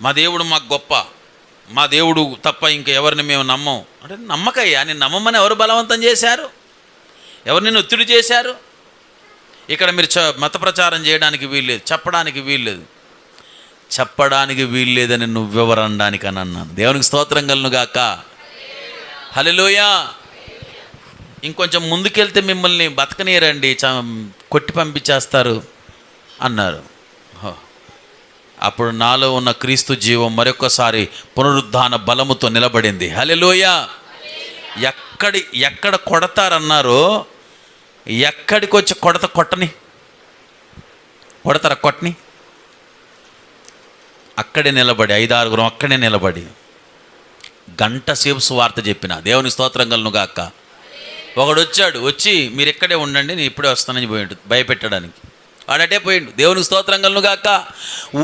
మా దేవుడు మాకు గొప్ప. మా దేవుడు తప్ప ఇంకా ఎవరిని మేము నమ్మం. అంటే నమ్మకయ్యా నేను నమ్మమని ఎవరు బలవంతం చేశారు? ఎవరు ఒత్తిడి చేశారు? ఇక్కడ మీరు చ మత ప్రచారం చేయడానికి వీల్లేదు చెప్పడానికి వీల్లేదు. చెప్పడానికి వీల్లేదని నువ్వెవరు అనడానికి అని అన్నాను. దేవునికి స్తోత్రం కలను గాక. హలోయా ఇంకొంచెం ముందుకెళ్తే మిమ్మల్ని బతకనీరండి చ కొట్టి పంపించేస్తారు అన్నారు. హో. అప్పుడు నాలో ఉన్న క్రీస్తు జీవం మరొకసారి పునరుద్ధాన బలముతో నిలబడింది. హలెలోయ ఎక్కడి ఎక్కడ కొడతారన్నారో ఎక్కడికి వచ్చి కొడత కొట్టని? కొడతారా కొట్టని? అక్కడే నిలబడి ఐదారుగురం అక్కడే నిలబడి గంట సేపు సువార్త చెప్పిన. దేవుని స్తోత్రం కలను గాక. ఒకడు వచ్చాడు వచ్చి మీరు ఇక్కడే ఉండండి నేను ఇప్పుడే వస్తానని పోయిండు భయపెట్టడానికి. వాడటే పోయిండు దేవుని స్తోత్రం కలను గాక.